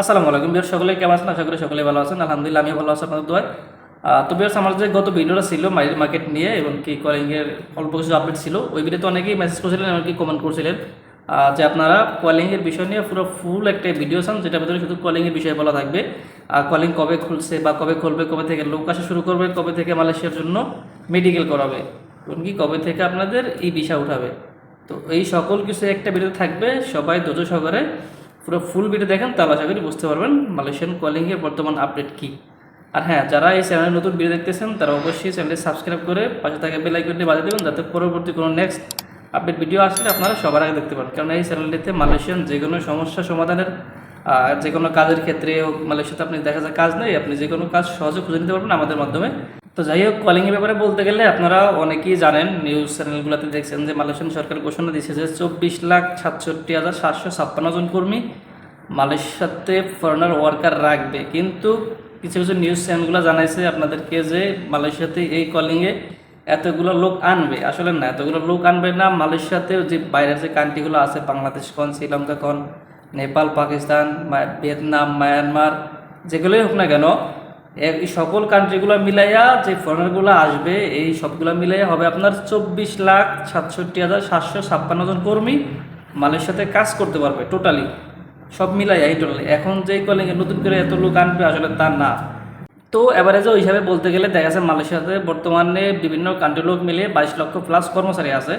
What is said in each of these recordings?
আসসালামু আলাইকুম বিয়ার সকলে কেমন আছেন? আশা করি সকলে ভালো আছেন। আলহামদুলিল্লাহ আমি ভালো আছি আপনাদের দোয়ায়। তো বিয়ার্স আমার যে গত ভিডিওটা ছিল মার্কেট নিয়ে এবং কি কলিংয়ের অল্প কিছু আপডেট ছিল, ওই ভিডিওতে অনেকেই মেসেজ করেছিলেন এমনকি কমেন্ট করছিলেন যে আপনারা কলিংয়ের বিষয় নিয়ে পুরো ফুল একটা ভিডিও চান যেটা ভিতরে শুধু কলিংয়ের বিষয়ে বলা থাকবে। কলিং কবে খুলছে বা কবে খুলবে, কবে থেকে লোক আসা শুরু করবে, কবে থেকে মালয়েশিয়ার জন্য মেডিকেল করাবে এমনকি কবে থেকে আপনাদের এই ভিসা উঠাবে। তো এই সকল কিছু একটা ভিডিও থাকবে, সবাই ধৈর্য সহকারে পুরো ফুল ভিডিও দেখেন, তাহলে আশা করি বুঝতে পারবেন মালয়েশিয়ান কলিংয়ের বর্তমান আপডেট কী। আর হ্যাঁ যারা এই চ্যানেলে নতুন ভিডিও দেখতেছেন, তারা অবশ্যই চ্যানেলটি সাবস্ক্রাইব করে পাশে থাকা বেল আইকনটি বাজিয়ে দেবেন, যাতে পরবর্তী কোনো নেক্সট আপডেট ভিডিও আসলে আপনারা সবার আগে দেখতে পান। কারণ এই চ্যানেলটিতে মালয়েশিয়ান যে কোনো সমস্যা সমাধানের যে কোনো কাজের ক্ষেত্রে হোক মালয়েশিয়াতে আপনি দেখা যায় কাজ নেই, আপনি যে কোনো কাজ সহজে খুঁজে নিতে পারবেন আমাদের মাধ্যমে। তো যাই হোক কলিংয়ের ব্যাপারে বলতে গেলে আপনারা অনেকেই জানেন নিউজ চ্যানেলগুলোতে দেখছেন যে মালয়েশিয়ান সরকার ঘোষণা দিয়েছে যে চব্বিশ লাখ সাতষট্টি হাজার সাতশো ছাপ্পান্ন জন কর্মী মালয়েশিয়াতে ফরেনার ওয়ার্কার রাখবে। কিন্তু কিছু কিছু নিউজ চ্যানেলগুলো জানাইছে আপনাদেরকে যে মালয়েশিয়াতে এই কলিংয়ে এতগুলো লোক আনবে। আসলে না, এতগুলো লোক আনবে না, মালয়েশিয়াতে যে বাইরের যে কান্ট্রিগুলো আছে, বাংলাদেশ কন, শ্রীলঙ্কা কন, নেপাল, পাকিস্তান ভিয়েতনাম, মায়ানমার, যেগুলোই হোক না কেন এই সকল কান্ট্রিগুলো মিলাইয়া যে ফরেনারগুলো আসবে, এই সবগুলো মিলাইয়া হবে আপনার চব্বিশ লাখ সাতষট্টি হাজার সাতশো ছাপ্পান্ন জন কর্মী মালয়েশিয়াতে কাজ করতে পারবে টোটালি সব মিলাইয়া, এই টোটালি এখন যেই কলিং নতুন করে এত লোক আনবে, আসলে তা না। তো এভারেজে ওই হিসাবে বলতে গেলে দেখা যাচ্ছে মালয়েশিয়াতে বর্তমানে বিভিন্ন কান্ট্রির লোক মিলিয়ে বাইশ লক্ষ প্লাস কর্মচারী আছে।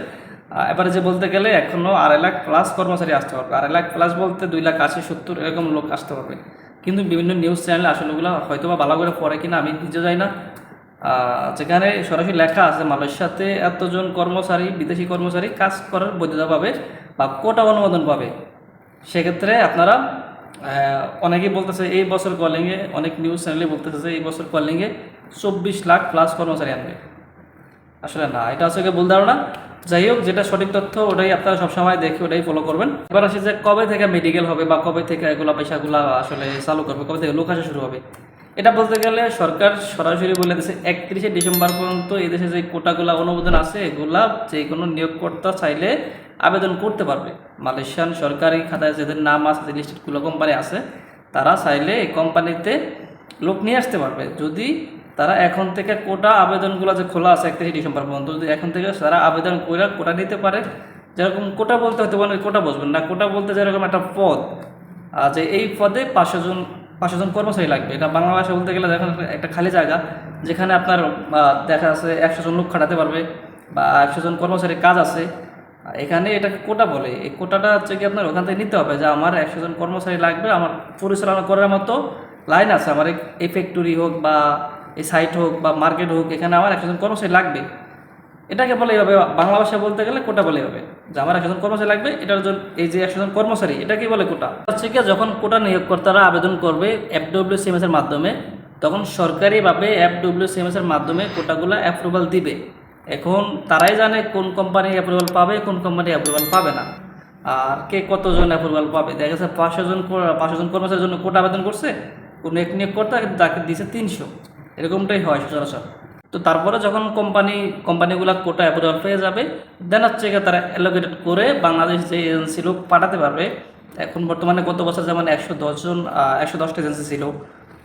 এভারেজে বলতে গেলে এখনও আড়াই লাখ প্লাস কর্মচারী আসতে পারবে। আড়াই লাখ প্লাস বলতে দুই লাখ আশি সত্তর এরকম লোক আসতে পারবে। কিন্তু বিভিন্ন নিউজ চ্যানেলে আসলে ওগুলো হয়তো বা ভালো করে পড়ে কিনা আমি নিজে যাই না। যেখানে সরাসরি লেখা আছে, মালয়েশিয়াতে এতজন কর্মচারী, বিদেশি কর্মচারী কাজ করার বৈধতা পাবে বা কোটা অনুমোদন পাবে। সেক্ষেত্রে আপনারা অনেকেই বলতেছে, এই বছর কলিংয়ে অনেক নিউজ চ্যানেলে বলতেছে যে, এই বছর কলিংয়ে চব্বিশ লাখ প্লাস কর্মচারী আনবে। আসলে না, এটা গিয়ে ভুল ধারণা। যাই হোক, যেটা সঠিক তথ্য, ওটাই আপনারা সবসময় দেখে, ওটাই ফলো করবেন। এবার আসে যে কবে থেকে মেডিকেল হবে বা কবে থেকে এগুলো পয়সাগুলো আসলে চালু করবে, কবে থেকে লোক আসা শুরু হবে। এটা বলতে গেলে সরকার সরাসরি বলে দিয়েছে, একত্রিশে ডিসেম্বর পর্যন্ত এই দেশে যে কোটাগুলা অনুমোদন আছে, এগুলা যে কোনো নিয়োগকর্তা চাইলে আবেদন করতে পারবে। মালয়েশিয়ান সরকারি খাতায় যাদের নাম আছে, যে লিস্টেডগুলো কোম্পানি আছে, তারা চাইলে এই কোম্পানিতে লোক নিয়ে আসতে পারবে। যদি তারা এখন থেকে কোটা আবেদনগুলো যে খোলা আছে একত্রিশে ডিসেম্বর পর্যন্ত, যদি এখন থেকে তারা আবেদন করে কোটা নিতে পারে, যেরকম কোটা বলতে হতে পারে, কোটা বসবেন না। কোটা বলতে যেরকম একটা পদ যে এই পদে পাঁচশো জন পাঁচশো জন কর্মচারী লাগবে। এটা বাংলা ভাষা বলতে গেলে দেখেন একটা খালি জায়গা, যেখানে আপনার দেখা আছে একশো জন লোক খাটাতে পারবে বা একশো জন কর্মচারীর কাজ আছে। এখানে এটাকে কোটা বলে। এই কোটাটা হচ্ছে কি আপনার ওখান থেকে নিতে হবে যে আমার একশো জন কর্মচারী লাগবে, আমার পরিচালনা করার মতো লাইন আছে। আমার এই ফ্যাক্টরি হোক বা এই সাইট হোক বা মার্কেট হোক, এখানে আমার একজন কর্মচারী লাগবে। এটাকে বলে এইভাবে বাংলা ভাষা বলতে গেলে কোটা বলে হবে যে আমার একজন কর্মচারী লাগবে, এটার জন্য এই যে একজন কর্মচারী এটাকে বলে কোটা। হচ্ছে কি যখন কোটা নিয়োগকর্তারা আবেদন করবে এফডব্লিউ সিএমএস এর মাধ্যমে, তখন সরকারিভাবে এফডব্লিউ সিএমএস এর মাধ্যমে কোটাগুলো অ্যাপ্রুভাল দিবে। এখন তারাই জানে কোন কোম্পানি অ্যাপ্রুভাল পাবে, কোন কোম্পানি অ্যাপ্রুভাল পাবে না। আর কে কতজন অ্যাপ্রুভাল পাবে? দেখা যাচ্ছে পাঁচশো জন পাঁচশো জন কর্মচারীর জন্য কোটা আবেদন করছে, কোনো এক নিয়োগকর্তা তাকে দিয়েছে তিনশো। এরকমটাই হয় সচরাচর। তো তারপরে যখন কোম্পানি কোম্পানিগুলো কোটা অ্যাপ্রুভাল পেয়ে যাবে দেন হচ্ছে তারা অ্যালোকেটেড করে বাংলাদেশ যে এজেন্সি লোক পাঠাতে পারবে। এখন বর্তমানে গত বছর যেমন একশো দশজন একশো দশটা এজেন্সি ছিল,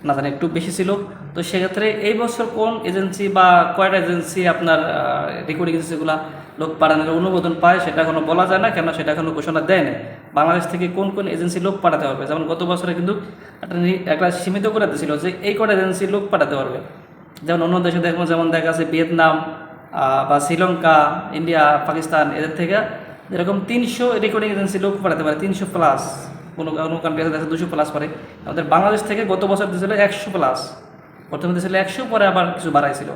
না জানি একটু বেশি ছিল। তো সেক্ষেত্রে এই বছর কোন এজেন্সি বা কয়টা এজেন্সি আপনার রেকর্ডিং এজেন্সিগুলো লোক পাঠানোর অনুমোদন পায় সেটা এখনও বলা যায় না কেন সেটা এখনও ঘোষণা দেয় না বাংলাদেশ থেকে কোন কোন এজেন্সি লোক পাঠাতে পারবে? যেমন গত বছরে কিন্তু একটা একটা সীমিত করে দিয়েছিল যে এই কটা এজেন্সি লোক পাঠাতে পারবে। যেমন অন্য দেশে দেখব, যেমন দেখা আছে ভিয়েতনাম বা শ্রীলঙ্কা, ইন্ডিয়া, পাকিস্তান, এদের থেকে এরকম তিনশো রেকর্ডিং এজেন্সি লোক পাঠাতে পারে, তিনশো প্লাস কোনো কোনো কান্ট্রি আছে দুশো প্লাস পারে আমাদের বাংলাদেশ থেকে গত বছর দিয়েছিল একশো প্লাস প্রথমে দিয়েছিল একশো, পরে আবার কিছু বাড়াইছিল।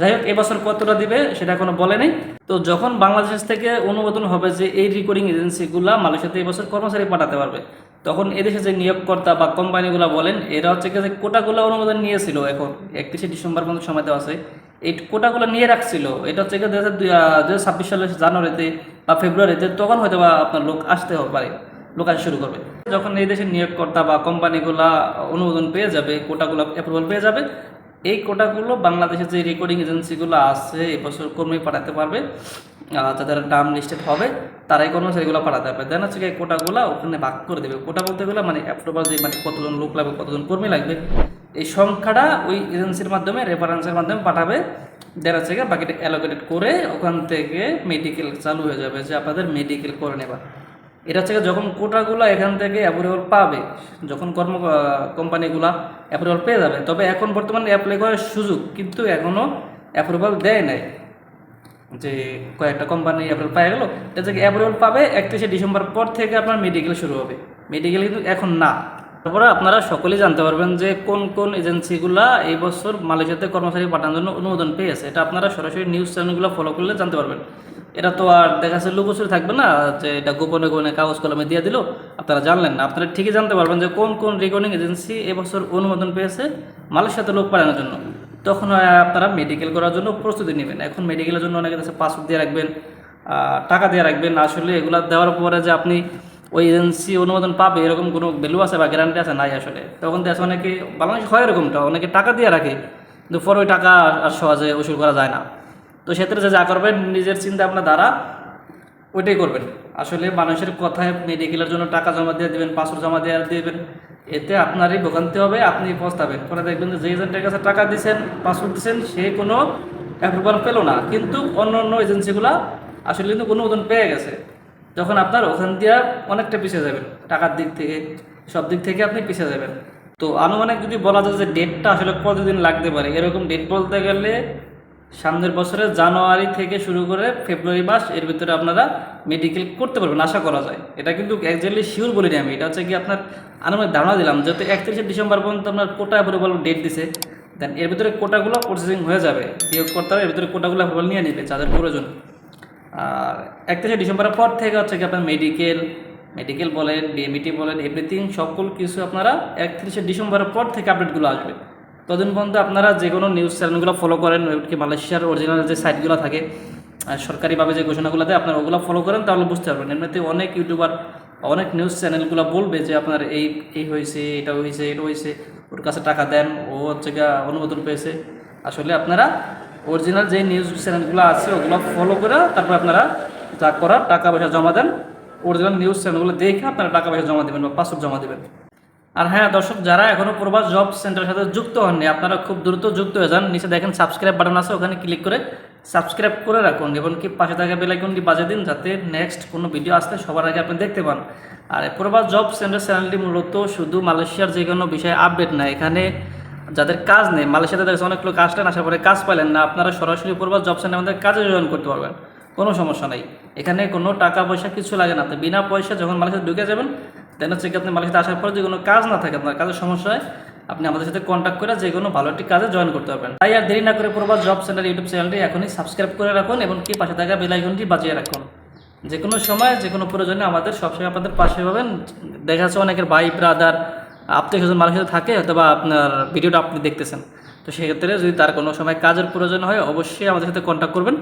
যাই হোক, এবছর কতটা দিবে সেটা এখনও বলে নেই। তো যখন বাংলাদেশ থেকে অনুমোদন হবে যে এই রেকর্ডিং এজেন্সিগুলো মালয়েশিয়াতে এবছর কর্মচারী পাঠাতে পারবে, তখন এদেশে যে নিয়োগকর্তা বা কোম্পানিগুলো বলেন, এরা হচ্ছে যে কোটাগুলো অনুমোদন নিয়েছিল এখন, একত্রিশে ডিসেম্বর পর্যন্ত সময় দেওয়া আছে, এই কোটাগুলো নিয়ে রাখছিল। এটা হচ্ছে দু হাজার ছাব্বিশ সালের জানুয়ারিতে বা ফেব্রুয়ারিতে তখন হয়তো বা আপনার লোক আসতে পারে, লোক আসা শুরু করবে। যখন এই দেশের নিয়োগকর্তা বা কোম্পানিগুলা অনুমোদন পেয়ে যাবে, কোটাগুলো অ্যাপ্রুভাল পেয়ে যাবে এই কোটাগুলো বাংলাদেশের যে রেকর্ডিং এজেন্সিগুলো আছে এবছর কর্মী পাঠাতে পারবে যাদের নাম লিস্টেড হবে, তারাই কর্মচারীগুলো পাঠাতে পারবে। দেন হচ্ছে এই কোটাগুলো ওখানে ভাগ করে দেবে। কোটা বলতে গেলে মানে অ্যাপ্রুভাল যে মানে কতজন লোক লাগবে, কতজন কর্মী লাগবে, এই সংখ্যাটা ওই এজেন্সির মাধ্যমে রেফারেন্সের মাধ্যমে পাঠাবে। দেন হচ্ছে বাকিটা অ্যালোকেটেড করে ওখান থেকে মেডিকেল চালু হয়ে যাবে, যে আপনাদের মেডিকেল করে নেবা এটা হচ্ছে যখন কোটাগুলো এখান থেকে অ্যাপ্রুভাল পাবে, যখন কর্ম কোম্পানিগুলা অ্যাপ্রুভাল পেয়ে যাবে, তবে এখন বর্তমানে অ্যাপ্লাই করার সুযোগ কিন্তু এখনও অ্যাপ্রুভাল দেয় নাই। যে কয়েকটা কোম্পানি অ্যাপ্রুভাল পাই গেল, এটা থেকে অ্যাপ্রুভাল পাবে একত্রিশে ডিসেম্বর পর থেকে আপনার মেডিকেল শুরু হবে। মেডিকেল কিন্তু এখন না। তারপরে আপনারা সকলেই জানতে পারবেন যে কোন কোন এজেন্সিগুলা এই বছর মালয়েশিয়াতে কর্মচারী পাঠানোর জন্য অনুমোদন পেয়েছে। এটা আপনারা সরাসরি নিউজ চ্যানেলগুলো ফলো করলে জানতে পারবেন। এটা তো আর দেখা যাচ্ছে লুকোচুরি থাকবে না, যে এটা গোপনে গোপনে কাগজ কলমে দিয়ে দিল, আপনারা জানলেন না। আপনারা ঠিকই জানতে পারবেন যে কোন কোন রেকর্ডিং এজেন্সি এবছর অনুমোদন পেয়েছে মালয়েশিয়াতে লোক পাঠানোর জন্য। তখন আপনারা মেডিকেল করার জন্য প্রস্তুতি নেবেন। এখন মেডিকেলের জন্য অনেকে কাছে পাসপোর্ট দিয়ে রাখবেন টাকা দিয়ে রাখবেন। আসলে এগুলো দেওয়ার পরে যে আপনি ওই এজেন্সি অনুমোদন পাবে, এরকম কোনো ভ্যালু আছে বা গ্যারান্টি আছে? নাই আসলে। তখন দেশে অনেকে, বাংলাদেশ হয় এরকমটা, অনেকে টাকা দিয়ে রাখে, কিন্তু পরে ওই টাকা আর সহজে উসুল করা যায় না। তো সেক্ষেত্রে যে করবেন, নিজের চিন্তা আপনার দ্বারা ওইটাই করবেন। আসলে মানুষের কথায় মেডিকেলের জন্য টাকা জমা দিয়ে দেবেন পাসপোর্ট জমা দিয়ে দেবেন, এতে আপনারই ভোগান্তি হবে আপনি পস্তাবেন। পরে দেখবেন যে এজেন্টের কাছে টাকা দিচ্ছেন পাসপোর্ট দিচ্ছেন সে কোনো অ্যাপ্রুভাল পেল না। কিন্তু অন্য অন্য এজেন্সিগুলো আসলে কিন্তু অনুমোদন পেয়ে গেছে। যখন আপনার ওখান দিয়ে অনেকটা পিছিয়ে যাবেন, টাকার দিক থেকে, সব দিক থেকে আপনি পিছিয়ে যাবেন। তো আনুমানিক যদি বলা যায় যে ডেটটা আসলে কতদিন লাগতে পারে, এরকম ডেট বলতে গেলে সামনের বছরের জানুয়ারি থেকে শুরু করে ফেব্রুয়ারি মাস এর ভিতরে আপনারা মেডিকেল করতে পারবেন, আশা করা যায়। এটা কিন্তু একজাক্টলি শিওর বলিনি আমি। এটা হচ্ছে কি আপনার আনুমানিক ধারণা দিলাম, যেহেতু একত্রিশে ডিসেম্বর পর্যন্ত আপনার কোটা অ্যাপ্রুভাল ডেট দিছে দেন এর ভিতরে কোটাগুলো প্রসেসিং হয়ে যাবে। নিয়োগকর্তারা এর ভিতরে কোটাগুলো অ্যাপ্রুভাল নিয়ে নেবে যাদের প্রয়োজন। আর একত্রিশে ডিসেম্বরের পর থেকে হচ্ছে কি আপনার মেডিকেল মেডিকেল বলেন ডিএমইটি বলেন এভরিথিং সকল কিছু আপনারা একত্রিশে ডিসেম্বরের পর থেকে আপডেটগুলো আসবে। ততদিন পর্যন্ত আপনারা যে কোনো নিউজ চ্যানেলগুলো ফলো করেন কি মালয়েশিয়ার অরিজিনাল যে সাইটগুলো থাকে আর সরকারিভাবে যে ঘোষণাগুলো দেয়, আপনারা ওগুলো ফলো করেন, তাহলে বুঝতে পারবেন। এমনিতে অনেক ইউটিউবার অনেক নিউজ চ্যানেলগুলো বলবে যে আপনার এই এই হয়েছে, এটা হয়েছে এটা হয়েছে, ওর কাছে টাকা দেন, ও হচ্ছে অনুমোদন পেয়েছে। আসলে আপনারা অরিজিনাল যে নিউজ চ্যানেলগুলো আছে, ওগুলো ফলো করে তারপর আপনারা যা করার টাকা পয়সা জমা দেন অরিজিনাল নিউজ চ্যানেলগুলো দেখে আপনারা টাকা পয়সা জমা দেবেন বা পাসপোর্ট জমা দেবেন। আর হ্যাঁ দর্শক, যারা এখনও প্রবাস জব সেন্টারের সাথে যুক্ত হননি, আপনারা খুব দ্রুত যুক্ত হয়ে যান। নিচে দেখেন সাবস্ক্রাইব বাটন আছে, ওখানে ক্লিক করে সাবস্ক্রাইব করে রাখুন এবং কি পাশে থাকা বেলাইকনটি বাজে দিন যাতে নেক্সট কোনো ভিডিও আসতে সবার আগে আপনি দেখতে পান। আর প্রবাস জব সেন্টার চ্যানেলটি মূলত শুধু মালয়েশিয়ার যে কোনো বিষয়ে আপডেট না, এখানে যাদের কাজ নেই, মালয়েশিয়াতে দেখছে অনেক লোক আসলেন, আসার পরে কাজ পাইলেন না, আপনারা সরাসরি প্রবাস জব সেন্টার আমাদের কাজে জয়েন করতে পারবেন, কোনো সমস্যা নাই। এখানে কোনো টাকা পয়সা কিছু লাগে না, তো বিনা পয়সা যখন মালয়েশিয়া ঢুকে যাবেন দেন হচ্ছে কি আপনি মালয়েশিয়াতে আসার পর যে কোনো কাজ না থাকে, আপনার কাজের সমস্যা হয়, আপনি আমাদের সাথে কন্ট্যাক্ট করে যে কোনো ভালো একটি কাজে জয়েন করতে পারবেন। তাই আর দেরি না করে প্রবাস জব সেন্টার ইউটিউব চ্যানেলটি এখনই সাবস্ক্রাইব করে রাখুন এবং কি পাশে থাকা বেল আইকনটি বাজিয়ে রাখুন। যে কোনো সময়, যে কোনো প্রয়োজনে আমাদের সবসময় আপনাদের পাশে পাবেন। দেখা যাচ্ছে অনেকের ভাই ব্রাদার আত্মীয় স্বজন মালয়েশিয়াতে থাকে, অথবা আপনার ভিডিওটা আপনি দেখতেছেন। তো সেক্ষেত্রে যদি তার কোনো সময় কাজের প্রয়োজন হয়, অবশ্যই আমাদের সাথে কন্ট্যাক্ট করবেন।